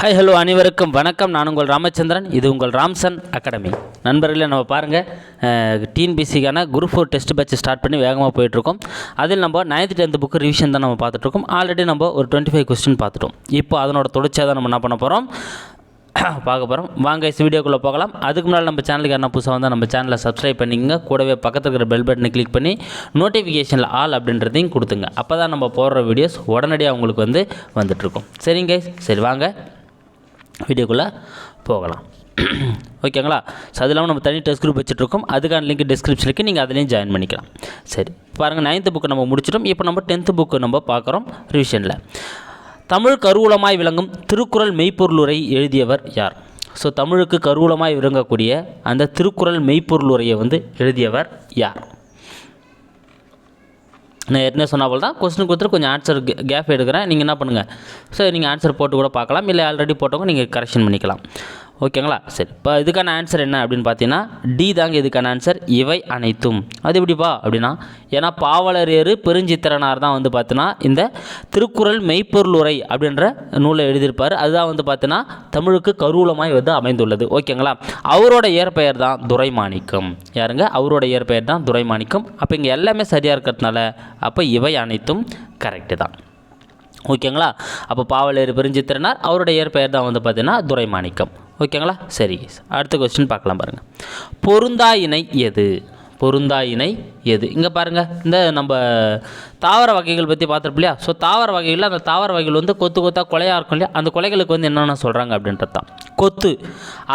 Hi hello அனைவருக்கும் வணக்கம். நான் உங்கள் ராமச்சந்திரன். இது உங்கள் ராம்சன் அகாடமி. நண்பர்களே நம்ம பாருங்கள் டிஎன்பிசிக்கான group four test batch start பண்ணி வேகமாக போயிட்டுருக்கோம். அதில் நம்ம நைன்த் டென்த் புக்கு ரிவிஷன் தான் நம்ம பார்த்துட்ருக்கோம் ஆல்ரெடி நம்ம ஒரு டுவெண்ட்டி ஃபைவ் கொஸ்டின் பார்த்துட்டோம். இப்போ அதனோட தொடர்ச்சியாக தான் நம்ம என்ன பண்ண போகிறோம் பார்க்க போகிறோம் வாங்க இந்த வீடியோக்குள்ளே போகலாம். அதுக்கு முன்னாடி நம்ம சேனலுக்கு என்ன புதுசாக வந்தால் நம்ம சேனலை சப்ஸ்கிரைப் பண்ணிக்கங்க. கூடவே பக்கத்தில் இருக்கிற பெல் பட்டனை கிளிக் பண்ணி நோட்டிஃபிகேஷனில் ஆல் அப்படின்றதையும் கொடுத்துங்க. அப்போ தான் நம்ம போடுற வீடியோஸ் உடனடியாக உங்களுக்கு வந்து வந்துட்ருக்கோம் சரிங்க சரி வாங்க. வீடியோக்குள்ளே போகலாம். ஓகேங்களா? ஸோ அது இல்லாமல் நம்ம தனி டெஸ்ட் குரூப் வச்சுட்ருக்கோம். அதுக்கான லிங்க் டிஸ்கிரிப்ஷனுக்கு நீங்கள் அதுலேயும் ஜாயின் பண்ணிக்கலாம். சரி பாருங்கள் நைன்த்து புக்கு நம்ம முடிச்சிட்டோம். இப்போ நம்ம டென்த்து புக்கு நம்ம பார்க்குறோம் ரிவிஷனில் தமிழ் கருவூலமாய் விளங்கும் திருக்குறள் மெய்ப்பொருளுரை எழுதியவர் யார்? ஸோ தமிழுக்கு கருவூலமாய் விளங்கக்கூடிய அந்த திருக்குறள் மெய்ப்பொருளுரையை வந்து எழுதியவர் யார்? நான் ஏற்கனவே சொன்ன போல் தான் கொஸ்டின் கொடுத்துட்டு கொஞ்சம் ஆன்சர் கேப் எடுக்கிறேன். நீங்கள் என்ன பண்ணுங்கள் ஸோ நீங்கள் ஆன்சர் போட்டு கூட பார்க்கலாம். இல்லை ஆல்ரெடி போட்டவங்க நீங்கள் கரெக்ஷன் பண்ணிக்கலாம். ஓகேங்களா? சரி இப்போ இதுக்கான ஆன்சர் என்ன அப்படின்னு பார்த்தீங்கன்னா டி தாங்க இதுக்கான ஆன்சர் இவை அனைத்தும். அது எப்படிப்பா அப்படின்னா ஏன்னா பாவலரேறு பெருஞ்சித்திரனார் தான் வந்து பார்த்தீங்கன்னா இந்த திருக்குறள் மெய்ப்பொருள் உரை அப்படின்ற நூலை எழுதியிருப்பார். அதுதான் வந்து பார்த்தீங்கன்னா தமிழுக்கு கருவூலமாய் வந்து அமைந்துள்ளது. ஓகேங்களா? அவரோட இயற்பெயர் தான் துரைமாணிக்கம். யாருங்க? அவரோட இயற்பெயர் தான் துரைமாணிக்கம். அப்போ இங்கே எல்லாமே சரியாக இருக்கிறதுனால அப்போ இவை அனைத்தும் கரெக்டு தான். ஓகேங்களா? அப்போ பாவலேறு பெருஞ்சித்திரனார் அவருடைய இயற்பெயர் தான் வந்து பார்த்தீங்கன்னா துரைமாணிக்கம். ஓகேங்களா? சரி அடுத்த கொஸ்டின் பார்க்கலாம் பாருங்கள் பொருந்தா இணை எது? பொருந்தா இணை எது? இங்கே பாருங்கள் இந்த நம்ம தாவர வகைகள் பற்றி பார்த்துருப்போம் இல்லையா? ஸோ தாவர வகைகளில் அந்த தாவர வகைகள் வந்து கொத்து கொத்தாக கொலையாக இருக்கும் இல்லையா? அந்த கொலைகளுக்கு வந்து என்னென்ன சொல்கிறாங்க அப்படின்றது தான். கொத்து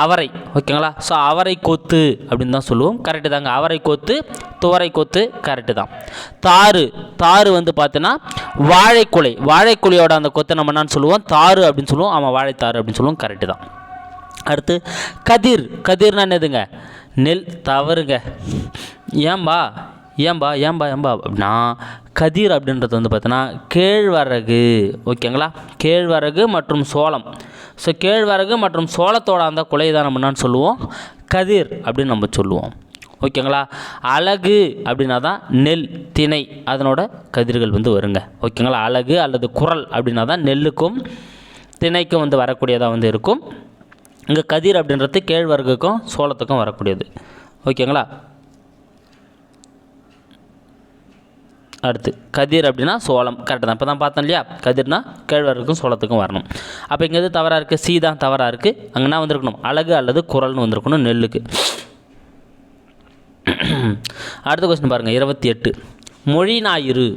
அவரை. ஓகேங்களா? ஸோ அவரை கொத்து அப்படின்னு தான் சொல்லுவோம். கரெக்டு தாங்க. அவரை கொத்து துவரை கொத்து கரெக்டு தான். தாறு. தாறு வந்து பார்த்தீங்கன்னா வாழைக்குலை. வாழைக்குலையோட அந்த கொத்தை நம்ம என்னன்னு சொல்லுவோம்? தாறு அப்படின்னு சொல்லுவோம். ஆமாம் வாழைத்தாறு அப்படின்னு சொல்லுவோம். கரெக்டு தான். அடுத்து கதிர். கதிர்னா என்னதுங்க? நெல் தவறுங்க. ஏம்பா ஏம்பா ஏம்பா ஏம்பா. அப்படின்னா கதிர் அப்படின்றது வந்து பார்த்தோன்னா கேழ்வரகு. ஓகேங்களா? கேழ்வரகு மற்றும் சோளம். ஸோ கேழ்வரகு மற்றும் சோளத்தோட அந்த குலை தான் நம்ம என்னன்னு சொல்லுவோம்? கதிர் அப்படின்னு நம்ம சொல்லுவோம். ஓகேங்களா? அழகு அப்படின்னா தான் நெல் திணை. அதனோட கதிர்கள் வந்து வருங்க. ஓகேங்களா? அழகு அல்லது குரல் அப்படின்னா தான் நெல்லுக்கும் திணைக்கும் வந்து வரக்கூடியதாக வந்து இருக்கும். இங்கே கதிர் அப்படின்றது கேழ்வரகுக்கும் சோளத்துக்கும் வரக்கூடியது. ஓகேங்களா? அடுத்து கதிர் அப்படின்னா சோளம். கரெக்டாக தான். இப்போ தான் பார்த்தோம் இல்லையா? கதிர்னா கேழ்வரகுக்கும் சோளத்துக்கும் வரணும். அப்போ இங்கே எது தவறாக இருக்குது சி தான் தவறாக இருக்குது அங்கேனா வந்திருக்கணும்? அழகு அல்லது குரல்னு வந்திருக்கணும். நெல்லுக்கு. அடுத்த கொஸ்டின் பாருங்கள் இருபத்தி எட்டு. மொழி ஞாயிறு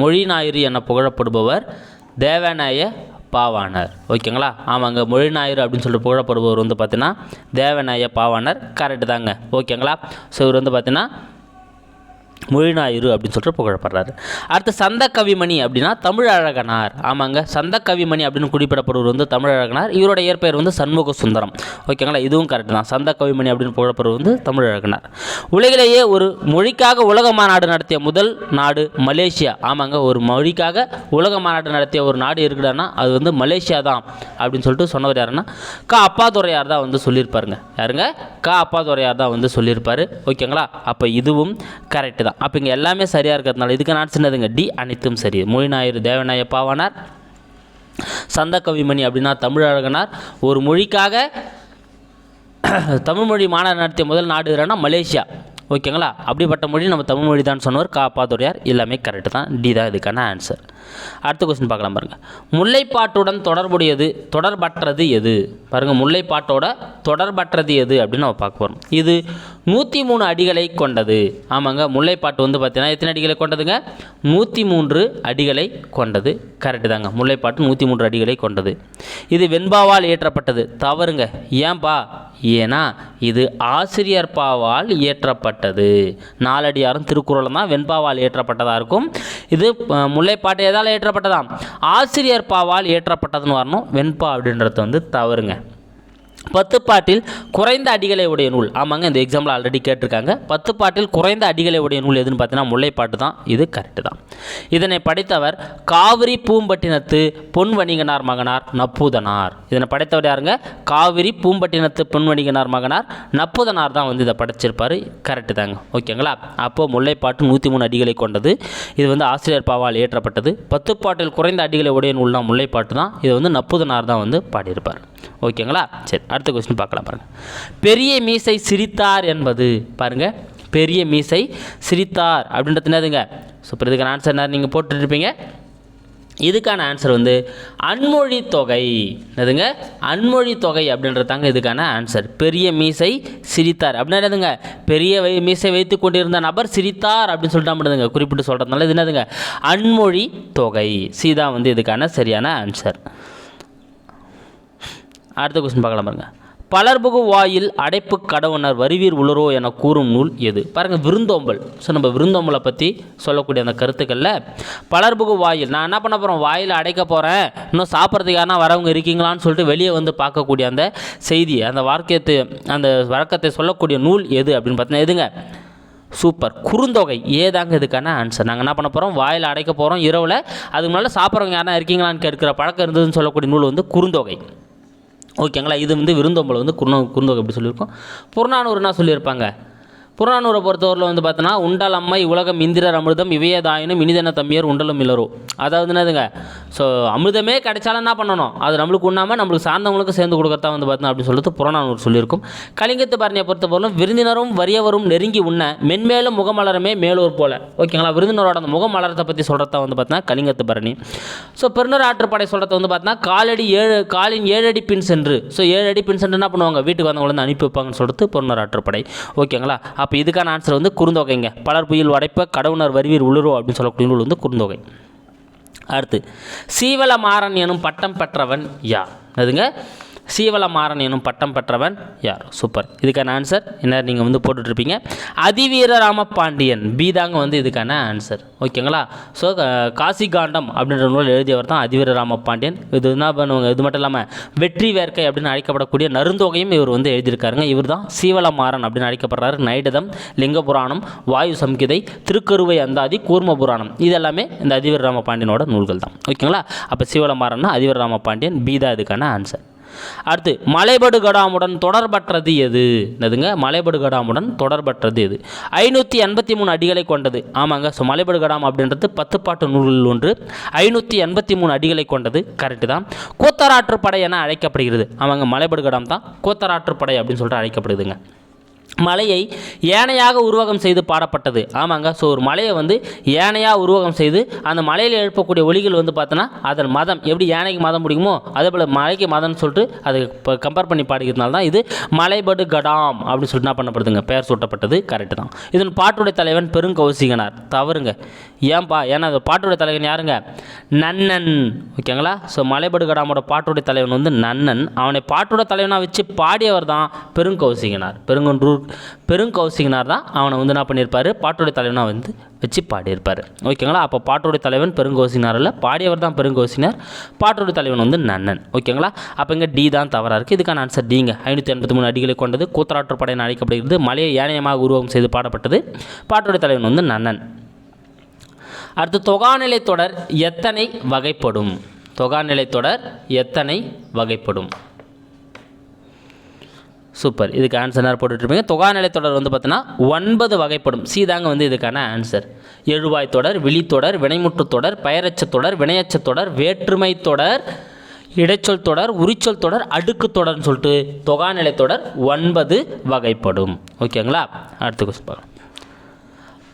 மொழி ஞாயிறு என புகழப்படுபவர் தேவநாய பாவாணர். ஓகேங்களா? ஆமாங்க மொழி ஞாயிறு அப்படின்னு சொல்லிட்டு புகழப்படுபவர் வந்து பார்த்தீங்கன்னா தேவநாய பாவாணர் கரெக்டு தாங்க. ஓகேங்களா? ஸோ இவர் வந்து பார்த்தீங்கன்னா மொழிநாயுரு அப்படின்னு சொல்லிட்டு புகழப்படுறாரு. அடுத்து சந்த கவிமணி அப்படின்னா தமிழ் அழகனார். ஆமாங்க சந்த கவிமணி அப்படின்னு குறிப்பிடப்படுவர் வந்து தமிழ் அழகனார். இவரோட இயற்பெயர் வந்து சண்முக சுந்தரம். ஓகேங்களா இதுவும் கரெக்ட் தான். சந்த கவிமணி அப்படின்னு புகழப்படுவர் வந்து தமிழ் அழகனார். உலகிலேயே ஒரு மொழிக்காக உலக மாநாடு நடத்திய முதல் நாடு மலேசியா. ஆமாங்க ஒரு மொழிக்காக உலக மாநாடு நடத்திய ஒரு நாடு இருக்குடான்னா அது வந்து மலேசியா தான் அப்படின்னு சொல்லிட்டு சொன்னவர் யாருன்னா கா. அப்பாதுரையார் தான் வந்து சொல்லியிருப்பாருங்க. யாருங்க? கா. அப்பாதுரையார் தான் வந்து சொல்லியிருப்பார். ஓகேங்களா அப்போ இதுவும் கரெக்டு தான் அப்போ இங்கே எல்லாமே சரியாக இருக்கிறதுனால இதுக்கு நான் சின்னதுங்க. டி அனைத்தும் சரி. மொழிநாயர் ஞாயிறு தேவநாய பாவானார் சந்த கவிமணி அப்படின்னா தமிழழகனார். ஒரு மொழிக்காக தமிழ்மொழி மாநாடு நடத்திய முதல் நாடு எதுனா மலேசியா. ஓகேங்களா? அப்படிப்பட்ட மொழி நம்ம தமிழ் மொழி தான் சொன்னவர் காப்பாதுரையார் எல்லாமே கரெக்டு தான். டி தான் இதுக்கான ஆன்சர் அடுத்த கொஸ்டின் பார்க்கலாம் பாருங்கள் முல்லைப்பாட்டுடன் தொடர்புடையது தொடர்பற்றது எது? பாருங்கள் முல்லைப்பாட்டோட தொடர்பற்றது எது அப்படின்னு நம்ம பார்க்க போகிறோம் இது நூற்றி மூணு அடிகளை கொண்டது. ஆமாங்க முல்லைப்பாட்டு வந்து பார்த்தீங்கன்னா எத்தனை அடிகளை கொண்டதுங்க? நூற்றி மூன்று அடிகளை கொண்டது. கரெக்டு தாங்க. முல்லைப்பாட்டு நூற்றி மூன்று அடிகளை கொண்டது. இது வெண்பாவால் இயற்றப்பட்டது. தவறுங்க. ஏன்பா? ஏன்னா இது ஆசிரியர் பாவால் இயற்றப்பட்டது. நாலடியாரும் திருக்குறளும் தான் வெண்பாவால் இயற்றப்பட்டதாக இருக்கும். இது முல்லைப்பாட்டு எதால் இயற்றப்பட்டதாம்? ஆசிரியர் பாவால் இயற்றப்பட்டதுன்னு வரணும். வெண்பா அப்படின்றது வந்து தவறுங்க. பத்து பாட்டில் குறைந்த அடிகளை உடைய நூல். ஆமாங்க இந்த எக்ஸாம்பிள் ஆல்ரெடி கேட்டிருக்காங்க. பத்து பாட்டில் குறைந்த அடிகளை உடைய நூல் எதுன்னு பார்த்தீங்கன்னா முல்லைப்பாட்டு தான். இது கரெக்டு தான். இதனை படைத்தவர் காவிரி பூம்பட்டினத்து பொன் வணிகனார் மகனார் நப்பூதனார். இதனை படைத்தவர் யாருங்க? காவிரி பூம்பட்டினத்து பொன் வணிகனார் மகனார் நப்பூதனார் தான் வந்து இதை படைச்சிருப்பார். கரெக்டு தாங்க. ஓகேங்களா? அப்போது முல்லைப்பாட்டு நூற்றி மூணு அடிகளை கொண்டது. இது வந்து ஆசிரியர் பாவால் இயற்றப்பட்டது. பத்து பாட்டில் குறைந்த அடிகளை உடைய நூல்னா முல்லைப்பாட்டு தான். இது வந்து நப்பூதனார் தான் வந்து பாடியிருப்பார். ஓகேங்களா? சரி அடுத்த கொஸ்டின் பார்க்கலாம் பாருங்கள் பெரிய மீசை சிரித்தார் என்பது பாருங்கள் பெரிய மீசை சிரித்தார் அப்படின்றது என்னதுங்க? சூப்பர் இதுக்கான ஆன்சர் என்ன? நீங்கள் போட்டுருப்பீங்க இதுக்கான ஆன்சர் வந்து அன்மொழி தொகை. என்னதுங்க? அன்மொழி தொகை அப்படின்றது தாங்க இதுக்கான ஆன்சர் பெரிய மீசை சிரித்தார். அப்படின்னா என்னதுங்க? பெரிய வை மீசை வைத்து கொண்டிருந்த நபர் சிரித்தார் அப்படின்னு சொல்லிட்டு அப்படிதுங்க குறிப்பிட்டு சொல்கிறதுனால இது என்னதுங்க? அன்மொழி தொகை. சி தான் வந்து இதுக்கான சரியான ஆன்சர் அடுத்த கொஸ்டின் பார்க்கலாம் பாருங்க. பலர்புகு வாயில் அடைப்பு கடவுணர் வருவீர் உளரோ என கூறும் நூல் எது? பாருங்கள் விருந்தோம்பல். ஸோ நம்ம விருந்தோம்பலை பற்றி சொல்லக்கூடிய அந்த கருத்துக்களில் பலர்புகு வாயில் நான் என்ன பண்ண போகிறோம் வாயில் அடைக்க போகிறேன் இன்னும் சாப்பிட்றதுக்கு யாரா வரவங்க இருக்கீங்களான்னு சொல்லிட்டு வெளியே வந்து பார்க்கக்கூடிய அந்த செய்தி அந்த வாக்கியத்தை அந்த வழக்கத்தை சொல்லக்கூடிய நூல் எது அப்படின்னு பார்த்தீங்கன்னா எதுங்க? சூப்பர். குறுந்தொகை. ஏதாங்க இதுக்கான ஆன்சர் நாங்கள் என்ன பண்ண போகிறோம் வாயில் அடைக்க போகிறோம் இரவில். அதுக்கு முன்னால் சாப்பிட்றவங்க யாரா இருக்கீங்களான்னு கேட்குற பழக்கம் இருந்ததுன்னு சொல்லக்கூடிய நூல் வந்து குறுந்தொகை. ஓகேங்களா இது வந்து விருந்தோம்பல் வந்து குருண குறுந்தொகை எப்படி சொல்லியிருக்கோம் புறநானூறு என்ன சொல்லியிருப்பாங்க புறநானூரை பொறுத்தவரையில் வந்து பார்த்தோன்னா உண்டால் அம்மை உலகம் இந்திரர் அமிர்தம் இவையதாயினும் இனிதன தம்பியர் உண்டலும் இல்லரோ அதாவது என்னதுங்க? ஸோ அமிர்தமே கிடைச்சாலும் என்ன பண்ணணும்? அது நம்மளுக்கு உண்ணாமல் நம்மளுக்கு சார்ந்தவங்களுக்கு சேர்ந்து கொடுக்கத்தான் வந்து பார்த்தோன்னா அப்படின்னு சொல்லிட்டு புறநானூறு சொல்லியிருக்கும். கலிங்கத்து பரணியை பொறுத்தவரையிலும் விருந்தினரும் வறியவரும் நெருங்கி உண்ண மென்மேலும் முகமலரமே மேலூர் போல. ஓகேங்களா? விருந்தினரோட அந்த முகமலரத்தை பற்றி சொல்கிறத வந்து பார்த்தோன்னா கலிங்கத்து பரணி. ஸோ பெருநர் ஆற்றுப்படை சொல்கிறத வந்து பார்த்தோன்னா காலடி ஏழு காலின் ஏழு அடி பின் சென்று. ஸோ ஏழு அடி பின் சென்று என்ன பண்ணுவாங்க? வீட்டுக்கு வந்தவங்களை வந்து அனுப்பி வைப்பாங்கன்னு சொல்லிட்டு பொருணர் ஆற்றுப்படை. ஓகேங்களா? அப்போ இதுக்கான ஆன்சர் வந்து குறுந்தொகைங்க. பலர் புயல் உடைப்ப கடவுணர் வருவீர் உளுரோ அப்படின்னு சொல்லக்கூடிய நூல் வந்து குறுந்தொகை. அடுத்து சீவலமாறன் எனும் பட்டம் பெற்றவன் யார்? அதுங்க சீவலமாறன் எனும் பட்டம் பெற்றவன் யார்? சூப்பர். இதுக்கான ஆன்சர் என்ன? நீங்கள் வந்து போட்டுட்ருப்பீங்க அதிவீர ராமபாண்டியன். பி தாங்க வந்து இதுக்கான ஆன்சர் ஓகேங்களா? ஸோ காசி காண்டம் அப்படின்ற நூல் எழுதியவர் தான் அதிவீர ராமபாண்டியன். இது என்ன பண்ணுவாங்க? இது மட்டும் இல்லாமல் வெற்றி வேர்க்கை அப்படின்னு அழைக்கப்படக்கூடிய நருந்தொகையும் இவர் வந்து எழுதியிருக்காருங்க. இவர் தான் சீவலமாறன் அப்படின்னு அழைக்கப்படுறாரு. நைடதம் லிங்க புராணம் வாயு சம்கிதை திருக்கருவை அந்தாதி கூர்ம புராணம் இது எல்லாமே இந்த அதிவீர ராமபாண்டியனோட நூல்கள் தான். ஓகேங்களா? அப்போ சீவலமாறன்னா அதிவீர ராமபாண்டியன் பாண்டியன் பீதா இதுக்கான ஆன்சர் அடுத்து மலைபடு கடாமுடன் தொடர்பற்றது எது? என்னதுங்க? மலைபடு கடாமுடன் தொடர்பற்றது எது? ஐநூற்றி எண்பத்தி மூணு அடிகளை கொண்டது. ஆமாங்க ஸோ மலைபடு கடாம் அப்படின்றது பத்துப்பாட்டு நூல்களில் ஒன்று. ஐநூற்றி எண்பத்தி மூணு அடிகளை கொண்டது கரெக்டு தான். கோத்தராற்றுப்படை என அழைக்கப்படுகிறது. ஆமாங்க மலைபடு கடாம் தான் கோத்தராற்றுப்படை அப்படின்னு சொல்லிட்டு அழைக்கப்படுதுங்க. மலையை யானையாக உருவகம் செய்து பாடப்பட்டது. ஆமாங்க. ஸோ ஒரு மலையை வந்து யானையாக உருவகம் செய்து அந்த மலையில் எழுப்பக்கூடிய ஒளிகள் வந்து பார்த்தோன்னா அதன் மதம். எப்படி யானைக்கு மதம் பிடிக்குமோ அதே போல் மலைக்கு மதம்னு சொல்லிட்டு அது இப்போ கம்பேர் பண்ணி பாடிக்கிறதுனால தான் இது மலைபடு கடாம் அப்படின்னு சொல்லிட்டு என்ன பண்ணப்படுதுங்க? பெயர் சூட்டப்பட்டது. கரெக்டு தான். இதன் பாட்டுடைய தலைவன் பெருங்கௌசிகனார். தவறுங்க. ஏன்பா? ஏன்னா அந்த பாட்டுடைய தலைவன் யாருங்க? நன்னன். ஓகேங்களா? ஸோ மலைபடு கடாமோட பாட்டுடைய தலைவன் வந்து நன்னன். அவனை பாட்டோட தலைவனாக வச்சு பாடியவர் தான் பெருங்கௌசிகனார். பெருங்கொன்றூர் பெருங்கௌசிகனார் தான் அவனை வந்து என்ன பண்ணியிருப்பார்? பாட்டுடைய தலைவனாக வந்து வச்சு பாடியிருப்பார். ஓகேங்களா? அப்போ பாட்டுடைய தலைவன் பெருங்கோசினார் இல்லை பாடியவர் தான் பெருங்கோசினார் பாட்டோடைய தலைவன் வந்து நன்னன். ஓகேங்களா? அப்போ இங்கே டி தான் தவறாக இருக்குது இதுக்கான ஆன்சர் டிங்க ஐநூற்றி எண்பத்தி மூணு அடிகளை கொண்டது கூத்தராற்றுப்படை படையின் அழைக்கப்படுகிறது மலையை யானையமாக உருவகம் செய்து பாடப்பட்டது. பாட்டுடைய தலைவன் வந்து நன்னன். அடுத்து தொகாநிலை தொடர் எத்தனை வகைப்படும்? தொகாநிலை தொடர் எத்தனை வகைப்படும்? சூப்பர் இதுக்கு ஆன்சர் நேரம் போட்டுட்ருப்பீங்க? தொகாநிலை தொடர் வந்து பார்த்தீங்கன்னா ஒன்பது வகைப்படும். சி தாங்க வந்து இதுக்கான ஆன்சர் எழுவாய் தொடர் விழித்தொடர் வினைமுற்று தொடர் பெயரச்ச தொடர் வினையச்ச தொடர் வேற்றுமை தொடர் இடைச்சொல் தொடர் உரிச்சொல் தொடர் அடுக்கு தொடர்னு சொல்லிட்டு தொகாநிலை தொடர் ஒன்பது வகைப்படும். ஓகேங்களா அடுத்த கொஸ்டின் பார்க்கலாம்.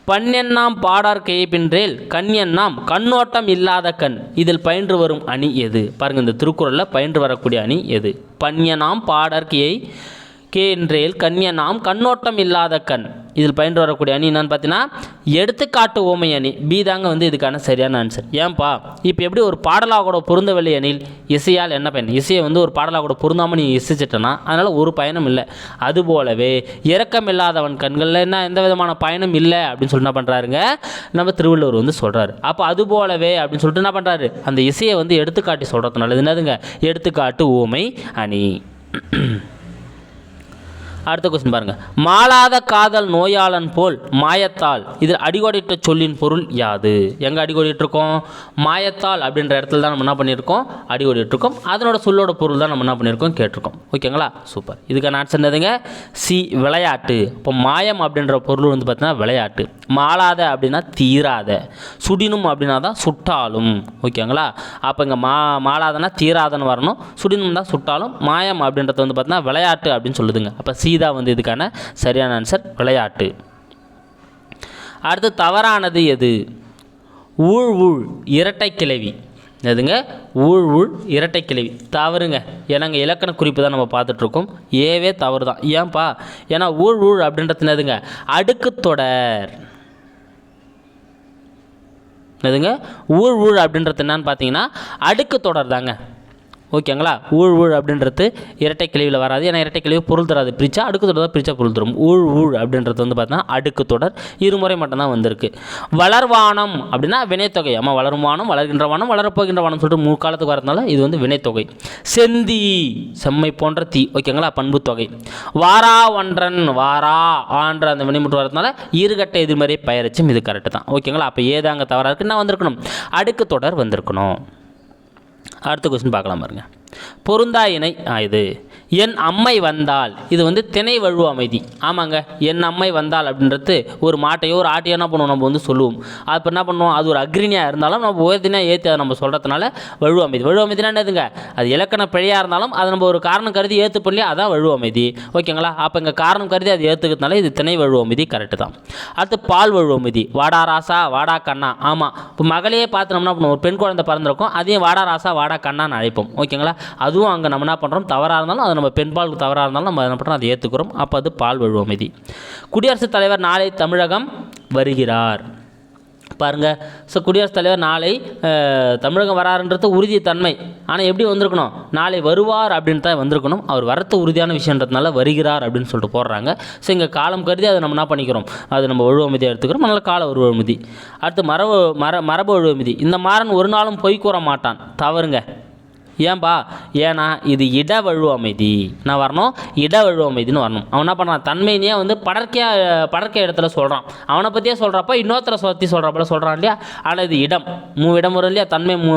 பன்னெண்ணாம் பாடார் கைப்பின்றேல் கண்யண்ணாம் கண்ணோட்டம் இல்லாத கண். இதில் பயின்று வரும் அணி எது? பாருங்கள் இந்த திருக்குறளில் பயின்று வரக்கூடிய அணி எது? பன்யனாம் பாடற்கையை கே என்றேல் நாம் கண்ணோட்டம் இல்லாத கண். இதில் பயின்று வரக்கூடிய அணி என்னன்னு பார்த்தீங்கன்னா எடுத்துக்காட்டு ஓமை அணி. பி தாங்க வந்து இதுக்கான சரியான ஆன்சர் ஏன்பா? இப்போ எப்படி ஒரு பாடலாக கூட பொருந்தவில்லை அணில் இசையால் என்ன பயன்? இசையை வந்து ஒரு பாடலாக கூட பொருந்தாமல் நீ இசைச்சிட்டனா? அதனால் ஒரு பயனும் இல்லை. அதுபோலவே இரக்கம் இல்லாதவன் கண்களில் என்ன எந்த விதமான பயனும் இல்லை அப்படின்னு சொல்லி என்ன பண்ணுறாருங்க நம்ம திருவள்ளுவர் வந்து சொல்கிறாரு அப்போ அதுபோலவே அப்படின்னு சொல்லிட்டு என்ன பண்ணுறாரு அந்த இசையை வந்து எடுத்துக்காட்டி சொல்கிறதுனால இது என்னதுங்க? எடுத்துக்காட்டு ஊமை அணி. அடுத்த கொஸ்டின் பாருங்கள் மாளாத காதல் நோயாளன் போல் மாயத்தால் இதில் அடிகோடிட்ட சொல்லின் பொருள் யாது? எங்கே அடிகோடிட்டிருக்கோம்? மாயத்தால் அப்படின்ற இடத்துல தான் நம்ம என்ன பண்ணியிருக்கோம்? அடிகோடிட்டிருக்கோம். அதனோட சொல்லோட பொருள் தான் நம்ம என்ன பண்ணியிருக்கோம்? கேட்டிருக்கோம். ஓகேங்களா சூப்பர் இதுக்கான ஆன்சர் என்னதுங்க? சி விளையாட்டு. இப்போ மாயம் அப்படின்ற பொருள் வந்து பார்த்தீங்கன்னா விளையாட்டு. மாளாத அப்படின்னா தீராத. சுடினும் அப்படின்னா தான் சுட்டாலும். ஓகேங்களா அப்போ இங்கே மா மாளாதனா தீராதன்னு வரணும். சுடினும் தான் சுட்டாலும். மாயம் அப்படின்றது வந்து பார்த்தீங்கன்னா விளையாட்டு அப்படின்னு சொல்லுதுங்க. அப்போ சி தான் வந்து இதுக்கான சரியான ஆன்சர் விளையாட்டு. அடுத்து தவறானது எது? ஊழ் ஊழ் இரட்டை கிளவி எதுங்க ஊழ் ஊழ் இரட்டை கிளவி தவறுங்க. ஏன்னாங்க இலக்கண குறிப்பு தான் நம்ம பார்த்துட்ருக்கோம். ஏவே தவறு தான். ஏன்பா? ஏன்னா ஊழ் ஊழ் அப்படின்றது என்னதுங்க? அடுக்கு தொடர். எதுங்க ஊழ் ஊழ் அப்படின்றது என்னன்னு பார்த்தீங்கன்னா அடுக்கு தொடர் தாங்க. ஓகேங்களா? ஊழ் ஊழ் அப்படின்றது இரட்டை கிழிவில் வராது. ஏன்னா இரட்டை கிழிவு பொருள் தராது. பிரிச்சா அடுக்கு தொடர் தான் பிரிச்சா பொருள் தரும். ஊழ் ஊழ் அப்படின்றது வந்து பார்த்தீங்கன்னா அடுக்கு தொடர் இருமுறை மட்டும்தான் வந்திருக்கு. வளர்வானம் அப்படின்னா வினைத்தொகை. ஆமாம் வளரும் வானம் வளர்கின்ற வானம் வளரப்போகின்ற வானம் சொல்லிட்டு மூணு காலத்துக்கு வரதுனால இது வந்து வினைத்தொகை. செந்தி செம்மை போன்ற தீ. ஓகேங்களா? பண்புத்தொகை வாரா ஒன்றன் வாரா ஆன்ற அந்த வினைமுற்று வரதுனால இருகட்ட எதிர்மறை பயிற்சியும் இது கரெக்டு தான். ஓகேங்களா? அப்போ ஏதாங்க தவறாக இருக்கு? நான் வந்திருக்கணும். அடுக்கு தொடர் வந்திருக்கணும். அடுத்த கொஸ்டின் பார்க்கலாம் பாருங்கள் பொருந்தா இணை ஆ, இது. என் அம்மை வந்தால். இது வந்து திணை வழுவ அமைதி. ஆமாங்க என் அம்மை வந்தால் அப்படின்றது ஒரு மாட்டையோ ஒரு ஆட்டையோ என்ன பண்ணுவோம்? நம்ம வந்து சொல்லுவோம். அப்போ என்ன பண்ணுவோம்? அது ஒரு அக்ரினியாக இருந்தாலும் நம்ம உயர்த்தினியாக ஏற்றி அதை நம்ம சொல்கிறதுனால வழு அமைதி. வழு அமைதினா என்னதுங்க? அது இலக்கண பிழையாக இருந்தாலும் அதை நம்ம ஒரு காரணம் கருதி ஏற்று பண்ணி அதான் வழு அமைதி. ஓகேங்களா? அப்போ இங்கே காரணம் கருதி அது ஏற்றுக்கிறதுனால இது திணை வழுவ அமைதி கரெக்டு தான். அடுத்து பால் வழுவ அமைதி. வாடா ராசா வாடா கண்ணா. ஆமாம் இப்போ மகளையே பார்த்து நம்ம என்ன பண்ணுவோம்? ஒரு பெண் குழந்தை பிறந்திருக்கும் அதையும் வாடா ராசா வாடா கண்ணான்னு அழைப்போம். ஓகேங்களா? அதுவும் அங்கே நம்ம என்ன பண்ணுறோம் தவறாக இருந்தாலும் அதை நம்ம பெண்பால் தவறாக இருந்தாலும் நம்ம என்ன பண்ணுறோம் அதை ஏற்றுக்கிறோம் அப்போ அது பால் வழுவ அமைதி. குடியரசுத் தலைவர் நாளை தமிழகம் வருகிறார். பாருங்க ஸோ குடியரசுத் தலைவர் நாளை தமிழகம் வராருன்றது உறுதி தன்மை ஆனால் எப்படி வந்திருக்கணும்? நாளை வருவார் அப்படின்னு தான் வந்திருக்கணும். அவர் வரத்து உறுதியான விஷயன்றதுனால வருகிறார் அப்படின்னு சொல்லிட்டு போடுறாங்க. ஸோ இங்கே காலம் கருதி அதை நம்ம என்ன பண்ணிக்கிறோம்? அது நம்ம ஒழுவமதியாக எடுத்துக்கிறோம். அதனால் கால ஒழுவமதி அடுத்து மரபு மர மரபு ஒழுவமதி இந்த மாறன் ஒரு நாளும் பொய் கூற மாட்டான். தவறுங்க. ஏன்பா? ஏன்னா இது இடவழு அமைதி. நான் வரணும்? இடவழு அமைதின்னு வரணும். அவன் என்ன பண்ணுறான் தன்மையினே வந்து படற்கையாக படற்கை இடத்துல சொல்கிறான் அவனை பற்றியே சொல்கிறப்ப இன்னொருத்தரை சுற்றி சொல்கிறப்ப சொல்கிறான் இல்லையா? ஆனால் இது இடம். மூ இடம் வரும் இல்லையா? தன்மை மு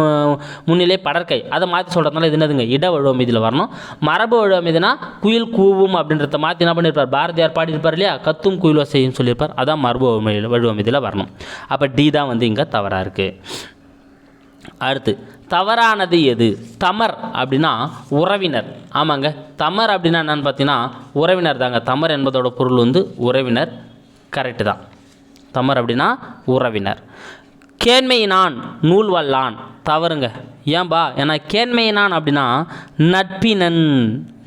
முன்னிலை படற்கை அதை மாற்றி சொல்கிறதுனால இது என்னதுங்க? இடவழு அமைதியில் வரணும். மரபு வழு அமைதினா குயில் கூவும் அப்படின்றத மாற்றி என்ன பண்ணியிருப்பார் பாரதியார் பாடியிருப்பார் இல்லையா? கத்தும் குயில் வசையும் சொல்லியிருப்பார். அதான் மரபு வழு அமைதியில் வரணும். அப்போ டி தான் வந்து இங்கே தவறாக இருக்குது அடுத்து தவறானது எது? தமர் அப்படின்னா உறவினர். ஆமாங்க. தமர் அப்படின்னா என்னென்னு பார்த்தீங்கன்னா உறவினர் தாங்க. தமர் என்பதோட பொருள் வந்து உறவினர். கரெக்டு தான். தமர் அப்படின்னா உறவினர். கேண்மையினான் நூல் வல்லான் தவறுங்க. ஏன்பா? ஏன்னா கேண்மையினான் அப்படின்னா நட்பினன்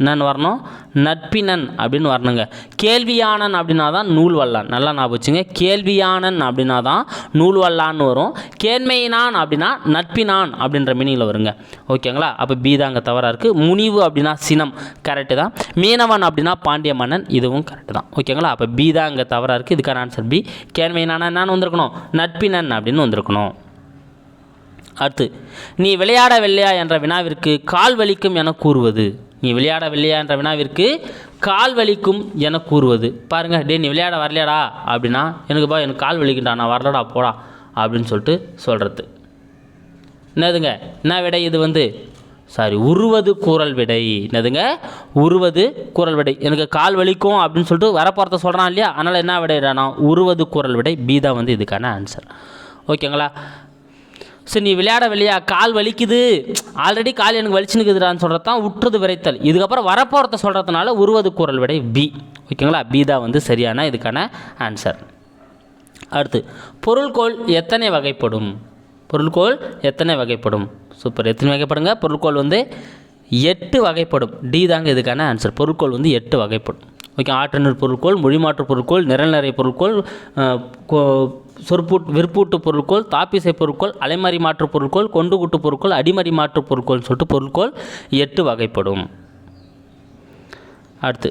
என்னன்னு வரணும். நட்பினன் அப்படின்னு வரணுங்க. கேள்வியானன் அப்படின்னா தான் நூல் வல்லான். நல்லா ஞாபகம் வச்சுங்க. கேள்வியானன் அப்படின்னா தான் நூல் வல்லான்னு வரும். கேண்மையினான் அப்படின்னா நட்பினான் அப்படின்ற மீனிங்கில் வருங்க. ஓகேங்களா? அப்போ பீதாங்க தவறாக இருக்குது முனிவு அப்படின்னா சினம். கரெக்டு தான். மீனவன் அப்படின்னா பாண்டிய மன்னன். இதுவும் கரெக்டு தான். ஓகேங்களா? அப்போ பீதாங்க தவறாக இருக்குது இதுக்கான ஆன்சர் பி கேண்மையினான என்னன்னு வந்திருக்கணும். நட்பினன் அப்படின்னு வந்திருக்கணும். அடுத்து நீ விளையாடவில்லையா என்ற வினாவிற்கு கால் வலிக்கும் என கூறுவது. நீ விளையாடவில்லையா என்ற வினாவிற்கு கால் வலிக்கும் என கூறுவது. பாருங்க டே நீ விளையாட வரலையாடா. அப்படின்னா எனக்கு பா எனக்கு கால் வலிக்குண்டா நான் வரலடா போடா. அப்படின்னு சொல்லிட்டு சொல்கிறது என்னதுங்க? என்ன விடை இது வந்து? சாரி உருவது கூறல் விடை. என்னதுங்க? உருவது குரல் விடை. எனக்கு கால் வலிக்கும் அப்படின்னு சொல்லிட்டு வரப்போகிறத சொல்கிறான் இல்லையா? அதனால் என்ன விடைடானா உருவது குரல் விடை. பி தான் வந்து இதுக்கான ஆன்சர் ஓகேங்களா? சரி நீ விளையாட வெளியா கால் வலிக்குது. ஆல்ரெடி கால் எனக்கு வலிச்சுனுக்குதுடான்னு சொல்கிறது தான் உற்றது விரைத்தல். இதுக்கப்புறம் வரப்போகிறத சொல்கிறதுனால உருவது குரல் விடை பி ஓகேங்களா பி தான் வந்து சரியான இதுக்கான ஆன்சர் அடுத்து பொருள்கோள் எத்தனை வகைப்படும்? பொருள்கோள் எத்தனை வகைப்படும்? சூப்பர் எத்தனை வகைப்படுங்க? பொருள்கோள் வந்து எட்டு வகைப்படும். டி தாங்க இதுக்கான ஆன்சர் பொருட்கோள் வந்து எட்டு வகைப்படும். ஓகே ஆற்றநூல் பொருட்கோள் மொழிமாற்று பொருட்கோள் நிரல்நிறை பொருட்கோள் கோ- சொற்பூட் விற்பூட்டு பொருட்கோள் தாப்பிசை பொருட்கோள் அலைமறி மாற்று பொருட்கோள் கொண்டுகுட்டு பொருட்கோள் அடிமறி மாற்று பொருட்கோள்னு சொல்லிட்டு பொருட்கோள் எட்டு வகைப்படும். அடுத்து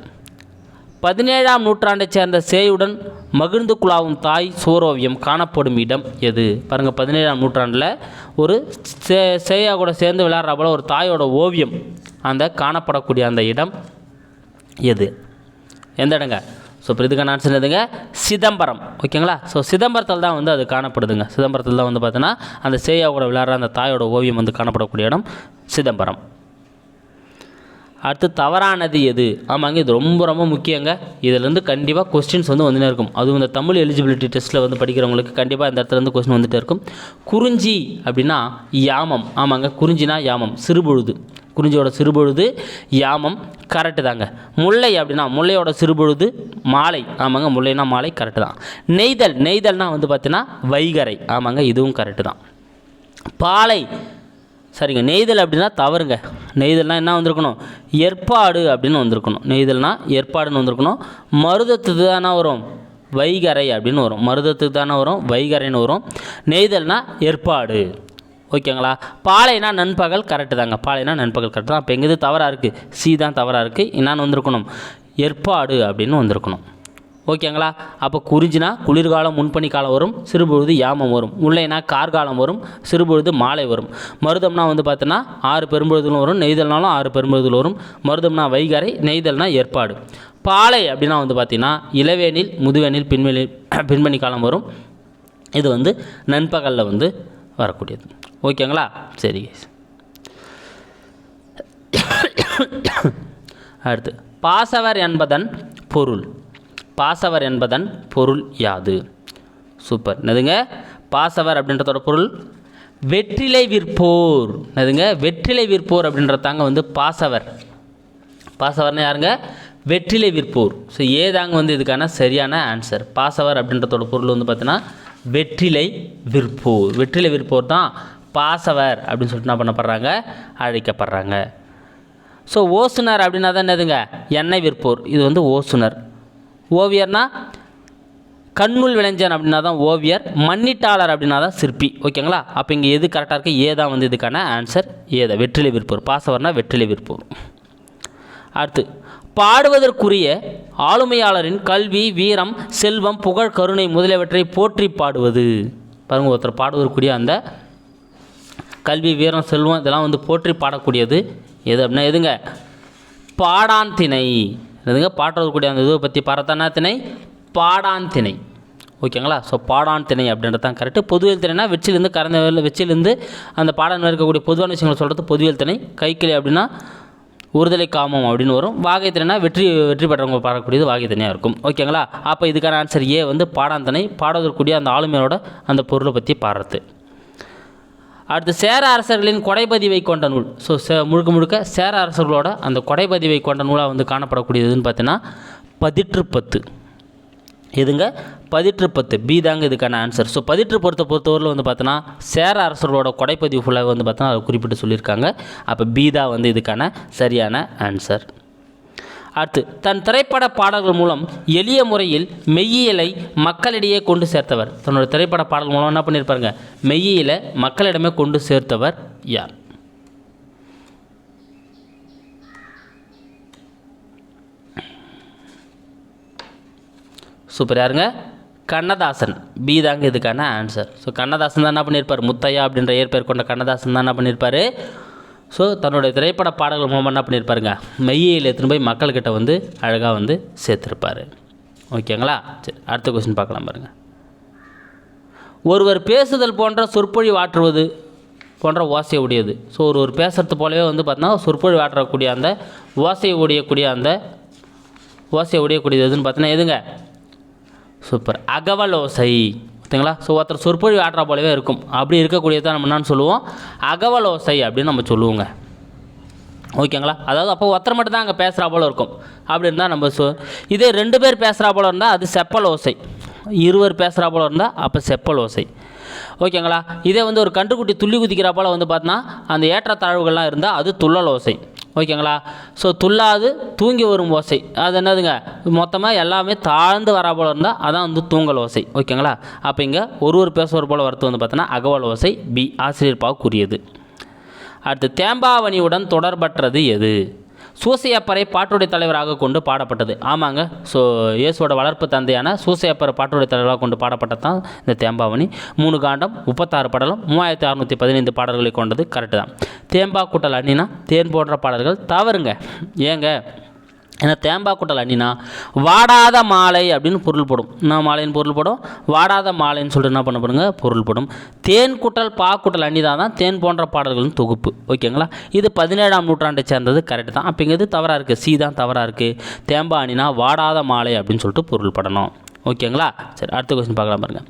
பதினேழாம் நூற்றாண்டைச் சேர்ந்த சேயுடன் மகிழ்ந்து குழாவும் தாய் சூரோவியம் காணப்படும் இடம் எது? பாருங்கள் பதினேழாம் நூற்றாண்டில் ஒரு சே சேயா கூட சேர்ந்து விளையாடுற போல ஒரு தாயோட ஓவியம் அந்த காணப்படக்கூடிய அந்த இடம் எது? எந்த இடங்க? ஸோ இப்போ இதுக்கான ஆன்சர் எதுங்க சிதம்பரம். ஓகேங்களா ஸோ சிதம்பரத்தில் தான் வந்து அது காணப்படுதுங்க. சிதம்பரத்தில் தான் வந்து பார்த்தீங்கன்னா அந்த சேயாவோட விளையாடுற அந்த தாயோட ஓவியம் வந்து காணப்படக்கூடிய இடம் சிதம்பரம். அடுத்து தவறானது எது? ஆமாங்க இது ரொம்ப ரொம்ப முக்கியங்க. இதுலேருந்து கண்டிப்பாக கொஸ்டின்ஸ் வந்து வந்துனே இருக்கும். அதுவும் இந்த தமிழ் எலிஜிபிலிட்டி டெஸ்ட்டில் வந்து படிக்கிறவங்களுக்கு கண்டிப்பாக இந்த இடத்துல இருந்து கொஸ்டின் வந்துகிட்டே இருக்கும். குறிஞ்சி அப்படின்னா யாமம். ஆமாங்க குறிஞ்சினா யாமம். சிறுபொழுது. குறிஞ்சியோட சிறுபொழுது யாமம் கரெக்டு தாங்க. முல்லை அப்படின்னா முல்லையோட சிறுபொழுது மாலை. ஆமாங்க முல்லைனா மாலை கரெக்டு தான். நெய்தல் நெய்தல்னால் வந்து பார்த்தீங்கன்னா வைகரை. ஆமாங்க இதுவும் கரெக்டு தான். பாலை சரிங்க நெய்தல் அப்படின்னா தவறுங்க. நெய்தல்னால் என்ன வந்திருக்கணும்? ஏற்பாடு அப்படின்னு வந்திருக்கணும். நெய்தல்னால் ஏற்பாடுன்னு வந்திருக்கணும். மருதத்துக்கு தானே வரும்? வைகரை அப்படின்னு வரும். மருதத்துக்கு தானே வரும்? வைகரைன்னு வரும். நெய்தல்னால் ஏற்பாடு. ஓகேங்களா? பாலைனா நண்பகல் கரெக்டு தாங்க. பாலைனா நண்பகல் கரெக்டு தான். அப்போ எங்கேது தவறாக இருக்குது சி தான் தவறாக இருக்குது என்னான்னு வந்திருக்கணும். ஏற்பாடு அப்படின்னு வந்திருக்கணும். ஓகேங்களா? அப்போ குறிஞ்சினா குளிர்காலம் முன்பணி காலம் வரும். சிறுபொழுது யாமம் வரும். முல்லைனா கார்காலம் வரும். சிறுபொழுது மாலை வரும். மருதம்னா வந்து பார்த்தோன்னா ஆறு பெரும்பொழுதுகளும் வரும். நெய்தல்னாலும் ஆறு பெரும்பொழுதுகள் வரும். மருதம்னா வைகரை நெய்தல்னா ஏற்பாடு. பாலை அப்படின்னா வந்து பார்த்திங்கன்னா இளவேனில் முதுவேனில் பின்வெளி பின்பணி காலம் வரும். இது வந்து நண்பகலில் வந்து வரக்கூடியது. ஓகேங்களா? சரி அடுத்து பாசவர் என்பதன் பொருள். பாசவர் என்பதன் பொருள் யாது? சூப்பர். என்னதுங்க? பாசவர் அப்படின்றதோட பொருள் வெற்றிலை விற்போர். என்னதுங்க? வெற்றிலை விற்போர் அப்படின்றதாங்க வந்து பாசவர். பாசவர்னா யாருங்க? வெற்றிலை விற்போர். ஸோ ஏதாங்க வந்து இதுக்கான சரியான ஆன்சர் பாசவர் அப்படின்றதோட பொருள் வந்து பார்த்தீங்கன்னா வெற்றிலை விற்போர் வெற்றிலை விற்போர் தான் பாசவர் அப்படின்னு சொல்லிட்டு என்ன பண்ணப்படுறாங்க? அழைக்கப்படுறாங்க. ஸோ ஓசுனர் அப்படின்னா தான் என்னதுங்க? எண்ணெய் விற்போர். இது வந்து ஓசுனர். ஓவியர்னா கண்ணுள் விளைஞ்சன் அப்படின்னா தான் ஓவியர் மன்னிட்டாளர் அப்படின்னா தான் சிற்பி. ஓகேங்களா அப்போ இங்கே எது கரெக்டாக இருக்குது ஏ தான் வந்து இதுக்கான ஆன்சர் ஏதா வெற்றிலை விற்போர். பாசவர்னா வெற்றிலை விற்போர். அடுத்து பாடுவதற்குரிய ஆளுமையாளரின் கல்வி வீரம் செல்வம் புகழ் கருணை முதலியவற்றை போற்றி பாடுவது. பாருங்க ஒருத்தர் பாடுவதற்குரிய அந்த கல்வி வீரம் செல்வம் இதெல்லாம் வந்து போற்றி பாடக்கூடியது எது அப்படின்னா எதுங்க? பாடான் திணை எதுங்க பாடுறதுக்கூடிய அந்த இதை பற்றி பாடத்தானா திணை? பாடான் திணை ஓகேங்களா? ஸோ பாடான் திணை அப்படின்றது தான் கரெக்டு பொதுவியல் திணைனா வெற்றிலேருந்து கறந்த வெற்றிலேருந்து அந்த பாடான் இருக்கக்கூடிய பொதுவான விஷயங்களை சொல்கிறது பொதுவியல் திணை. கைக்கிளை அப்படின்னா ஒருதலை காமம் அப்படின்னு வரும். வாகை வெற்றி வெற்றி பெற்றவங்க பாடக்கூடியது வாகை இருக்கும். ஓகேங்களா அப்போ இதுக்கான ஆன்சர் ஏ வந்து பாடாந்தனை பாடுவதற்குரிய அந்த ஆளுமையோட அந்த பொருளை பற்றி பாடுறது. அடுத்து சேர அரசர்களின் கொடைப்பதிவை கொண்ட நூல். ஸோ சே முழுக்க முழுக்க சேர அரசர்களோட அந்த கொடைப்பதிவை கொண்ட நூலாக வந்து காணப்படக்கூடியதுன்னு பார்த்தீங்கன்னா பதிற்றுப்பத்து. எதுங்க பதிற்று பத்து பி தாங்க இதுக்கான ஆன்சர் ஸோ பதிற்று பொறுத்த பொறுத்தவரையில் வந்து பார்த்தோன்னா சேர அரசர்களோட கொடைப்பதிவு ஃபுல்லாக வந்து பார்த்தோன்னா அதை குறிப்பிட்டு சொல்லியிருக்காங்க. அப்போ பி தான் வந்து இதுக்கான சரியான ஆன்சர் அடுத்து தன் திரைப்பட பாடல்கள் மூலம் எளிய முறையில் மெய்யியலை மக்களிடையே கொண்டு சேர்த்தவர். தன்னோட திரைப்பட பாடல் மூலம் என்ன பண்ணியிருப்பாருங்க? மெய்யியலை மக்களிடமே கொண்டு சேர்த்தவர் யார்? சூப்பர் யாருங்க? கண்ணதாசன். பி தாங்க இதுக்கான ஆன்சர் ஸோ கண்ணதாசன் தான் என்ன பண்ணியிருப்பார் முத்தையா அப்படின்ற இயற்பெயர் கொண்ட கண்ணதாசன் தான் என்ன பண்ணியிருப்பார் ஸோ தன்னுடைய திரைப்பட பாடல்கள் மூலமாக என்ன பண்ணியிருப்பாருங்க மெய்யில் எடுத்துன்னு போய் மக்கள்கிட்ட வந்து அழகாக வந்து சேர்த்துருப்பார். ஓகேங்களா? சரி அடுத்த கொஸ்டின் பார்க்கலாம் பாருங்கள் ஒருவர் பேசுதல் போன்ற சொற்பொழி வாற்றுவது போன்ற ஓசை உடையது ஸோ ஒருவர் பேசுறது போலவே வந்து பார்த்தீங்கன்னா சொற்பொழி வாற்றக்கூடிய அந்த ஓசை உடையக்கூடிய அந்த ஓசை உடையக்கூடியது எதுன்னு பார்த்தீங்கன்னா எதுங்க? சூப்பர். அகவல் ஓசை ஓகேங்களா ஸோ ஒருத்தர் சொற்பொழி ஆற்றா போலவே இருக்கும். அப்படி இருக்கக்கூடியதான் நம்ம என்னன்னு சொல்லுவோம். அகவல் ஓசை அப்படின்னு நம்ம சொல்லுவோங்க. ஓகேங்களா? அதாவது அப்போ ஒருத்தர் மட்டும் தான் அங்கே பேசுகிறா போல இருக்கும். அப்படி இருந்தால் நம்ம சொ இதே ரெண்டு பேர் பேசுகிறா போல இருந்தால் அது செப்பல் ஓசை இருவர் பேசுகிறா போல இருந்தால் அப்போ செப்பல் ஓசை ஓகேங்களா? இதே வந்து ஒரு கன்றுக்குட்டி துள்ளி குதிக்கிறா போல் வந்து பார்த்தோன்னா அந்த ஏற்றத்தாழ்வுகள்லாம் இருந்தால் அது துள்ளல் ஓசை ஓகேங்களா? ஸோ துள்ளாது தூங்கி வரும் ஓசை. அது என்னதுங்க? மொத்தமாக எல்லாமே தாழ்ந்து வரா போல் இருந்தால் அதான் வந்து தூங்கல் ஓசை. ஓகேங்களா? அப்போ இங்கே ஒரு ஒரு பேசுவர் போல் வரத்து வந்து பார்த்தோன்னா அகவல் ஓசை பி ஆசிரியர் பாவுக்குரியது அடுத்து தேம்பாவணியுடன் தொடர்பற்றது எது? சூசையப்பரை பாட்டுடைய தலைவராக கொண்டு பாடப்பட்டது. ஆமாங்க. ஸோ இயேசுவோட வளர்ப்பு தந்தையான சூசையப்பரை பாட்டுடைய தலைவராக கொண்டு பாடப்பட்டது தான் இந்த தேம்பாவணி. மூணு காண்டம் முப்பத்தாறு பாடலும் மூவாயிரத்தி அறநூற்றி பதினைந்து பாடல்களை கொண்டது கரெக்டு தான். தேம்பா கூட்டல் அண்ணினா தேன் போன்ற பாடல்கள் தவறுங்க. ஏங்க? ஏன்னா தேம்பா குட்டல் அணினா வாடாத மாலை அப்படின்னு பொருள் படும். என்ன மாலைன்னு பொருள் படும்? வாடாத மாலைன்னு சொல்லிட்டு என்ன பண்ண பண்ணுங்க பொருள் படும். தேன் குட்டல் பா குட்டல் அணிதா தான் தேன் போன்ற பாடல்களின் தொகுப்பு. ஓகேங்களா? இது பதினேழாம் நூற்றாண்டை சேர்ந்தது கரெக்ட் தான். அப்படிங்கிறது தவறாக இருக்குது சி தான் தவறாக இருக்குது தேம்பா அணினா வாடாத மாலை அப்படின்னு சொல்லிட்டு பொருள் படணும். ஓகேங்களா? சரி அடுத்த கொஸ்டின் பார்க்கலாம் பாருங்கள்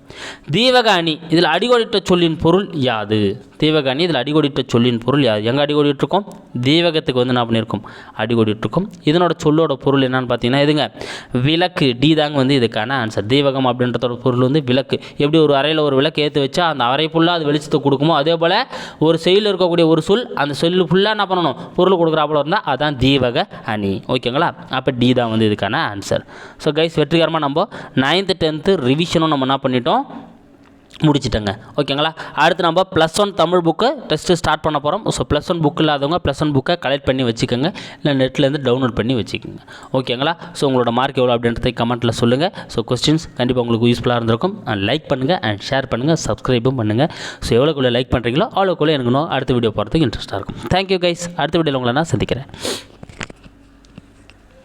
தீவக அணி இதில் அடிகோடிட்ட சொல்லின் பொருள் யாது? தீவக அணி இதில் அடிகோடிட்ட சொல்லின் பொருள் யாது எங்கே அடிகோடிட்டுருக்கோம்? தீவகத்துக்கு வந்து என்ன பண்ணியிருக்கோம்? அடிகோடிட்டுருக்கோம். இதனோட சொல்லோட பொருள் என்னன்னு பார்த்தீங்கன்னா இதுங்க விளக்கு டி தாங்க வந்து இதுக்கான ஆன்சர் தீவகம் அப்படின்றதோட பொருள் வந்து விளக்கு. எப்படி ஒரு அறையில் ஒரு விளக்கு ஏற்று வச்சா அந்த அறை ஃபுல்லாக அது வெளிச்சத்தை கொடுக்குமோ அதே போல் ஒரு செயலில் இருக்கக்கூடிய ஒரு சொல் அந்த சொல்லு ஃபுல்லாக என்ன பண்ணணும்? பொருள் கொடுக்குறாப்புல இருந்தால் அதான் தீவக அணி. ஓகேங்களா? அப்போ டி தான் வந்து இதுக்கான ஆன்சர் ஸோ கைஸ் வெற்றிகரமாக நம்ம நைன்த்து டென்த்து ரிவிஷனும் நம்ம என்ன பண்ணிட்டோம்? முடிச்சிட்டேங்க. ஓகேங்களா? அடுத்து நம்ம plus one Tamil book test start பண்ண போகிறோம் ஸோ ப்ளஸ் ஒன் புக் இல்லாதவங்க ப்ளஸ் ஒன் புக்கை கலெக்ட் பண்ணி வச்சுக்கோங்க. இல்லை நெட்லேருந்து டவுன்லோட் பண்ணி வச்சுக்கோங்க. ஓகேங்களா? ஸோ உங்களோட மார்க் எவ்வளோ அப்படின்றதை கமெண்ட்டில் சொல்லுங்கள் ஸோ கொஸ்டின்ஸ் கண்டிப்பாக உங்களுக்கு யூஸ்ஃபுல்லாக இருந்திருக்கும். Uh, அண்ட் லைக் பண்ணுங்கள் அண்ட் ஷேர் பண்ணுங்கள் சப்ஸ்கிரைபும் பண்ணுங்கள் ஸோ எவ்வளோக்குள்ளே லைக் பண்ணுறீங்களோ அவ்வளோக்குள்ளே எனக்கு இன்னும் அடுத்த வீடியோ போகிறதுக்கு இன்ட்ரெஸ்ட்டாக இருக்கும். தேங்க்யூ கைஸ் அடுத்த வீடியோவில் உங்களை நான் சந்திக்கிறேன்.